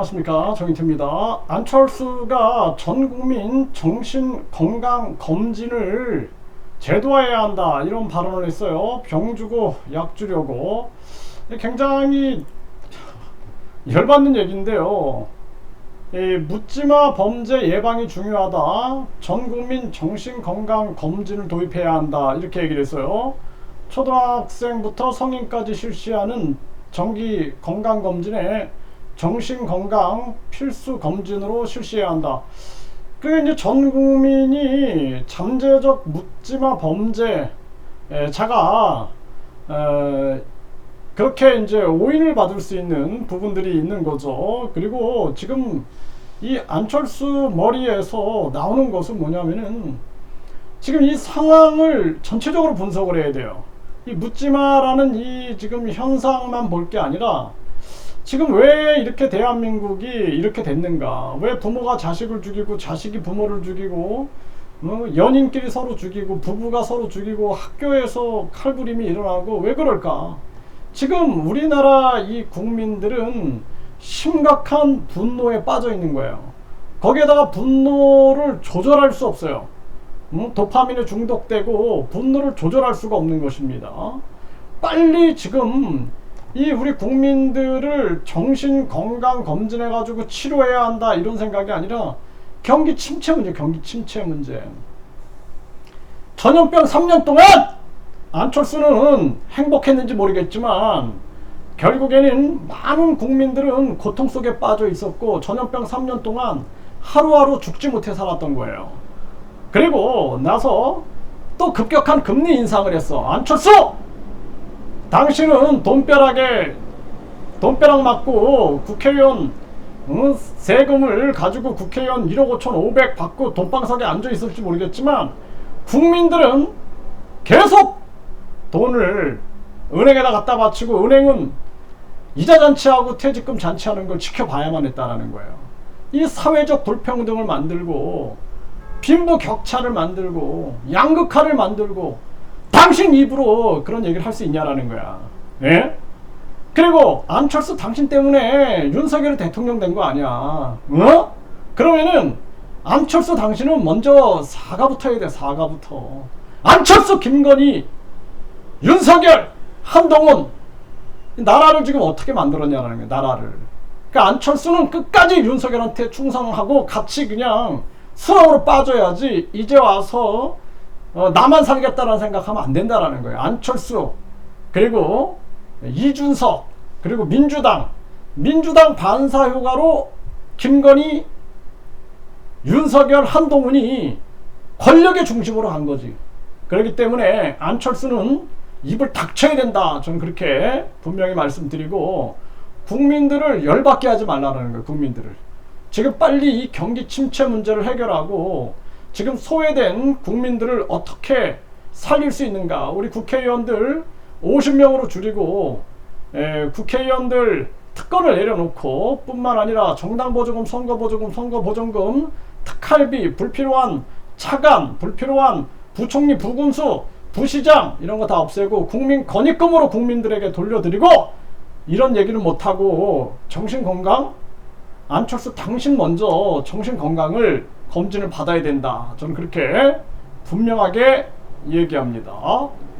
안녕하십니까 정인태입니다. 안철수가 전 국민 정신 건강 검진을 제도화해야 한다 이런 발언을 했어요. 병 주고 약 주려고 굉장히 열받는 얘기인데요. 이 묻지마 범죄 예방이 중요하다. 전 국민 정신 건강 검진을 도입해야 한다 이렇게 얘기를 했어요. 초등학생부터 성인까지 실시하는 정기 건강 검진에 정신 건강 필수 검진으로 실시해야 한다. 그 이제 전 국민이 잠재적 묻지마 범죄 에, 자가 에, 그렇게 이제 오인을 받을 수 있는 부분들이 있는 거죠. 그리고 지금 이 안철수 머리에서 나오는 것은 뭐냐면은 지금 이 상황을 전체적으로 분석을 해야 돼요. 이 묻지마라는 이 지금 현상만 볼 게 아니라 지금 왜 이렇게 대한민국이 이렇게 됐는가? 왜 부모가 자식을 죽이고 자식이 부모를 죽이고 어, 연인끼리 서로 죽이고 부부가 서로 죽이고 학교에서 칼부림이 일어나고 왜 그럴까? 지금 우리나라 이 국민들은 심각한 분노에 빠져 있는 거예요. 거기에다가 분노를 조절할 수 없어요. 음, 도파민에 중독되고 분노를 조절할 수가 없는 것입니다. 빨리 지금 이 우리 국민들을 정신 건강 검진해 가지고 치료해야 한다 이런 생각이 아니라 경기 침체 문제, 경기 침체 문제. 전염병 3년 동안 안철수는 행복했는지 모르겠지만 결국에는 많은 국민들은 고통 속에 빠져 있었고 전염병 3년 동안 하루하루 죽지 못해 살았던 거예요. 그리고 나서 또 급격한 금리 인상을 했어. 안철수! 당신은 돈벼락에 돈벼락 맞고 국회의원 어, 세금을 가지고 국회의원 1억 5천 5백 받고 돈방석에 앉아 있을지 모르겠지만 국민들은 계속 돈을 은행에다 갖다 바치고 은행은 이자 잔치하고 퇴직금 잔치하는 걸 지켜봐야만 했다라는 거예요. 이 사회적 불평등을 만들고 빈부 격차를 만들고 양극화를 만들고 당신 입으로 그런 얘기를 할 수 있냐라는 거야. 예? 그리고 안철수 당신 때문에 윤석열이 대통령 된 거 아니야. 어? 그러면은 안철수 당신은 먼저 사과부터 해야 돼. 사과부터. 안철수, 김건희, 윤석열, 한동훈 나라를 지금 어떻게 만들었냐라는 거야. 나라를. 그러니까 안철수는 끝까지 윤석열한테 충성하고 같이 그냥 수렁으로 빠져야지 이제 와서 어, 나만 살겠다라는 생각하면 안 된다라는 거예요. 안철수 그리고 이준석 그리고 민주당 민주당 반사 효과로 김건희 윤석열 한동훈이 권력의 중심으로 간 거지. 그렇기 때문에 안철수는 입을 닥쳐야 된다. 저는 그렇게 분명히 말씀드리고 국민들을 열받게 하지 말라는 거예요. 국민들을. 지금 빨리 이 경기 침체 문제를 해결하고 지금 소외된 국민들을 어떻게 살릴 수 있는가? 우리 국회의원들 50명으로 줄이고 에, 국회의원들 특권을 내려놓고 뿐만 아니라 정당보조금, 선거보조금, 선거보전금, 특할비, 불필요한 차관, 불필요한 부총리, 부군수, 부시장 이런 거 다 없애고 국민 건의금으로 국민들에게 돌려드리고 이런 얘기를 못하고 정신건강 안철수 당신 먼저 정신 건강을 검진을 받아야 된다. 저는 그렇게 분명하게 얘기합니다.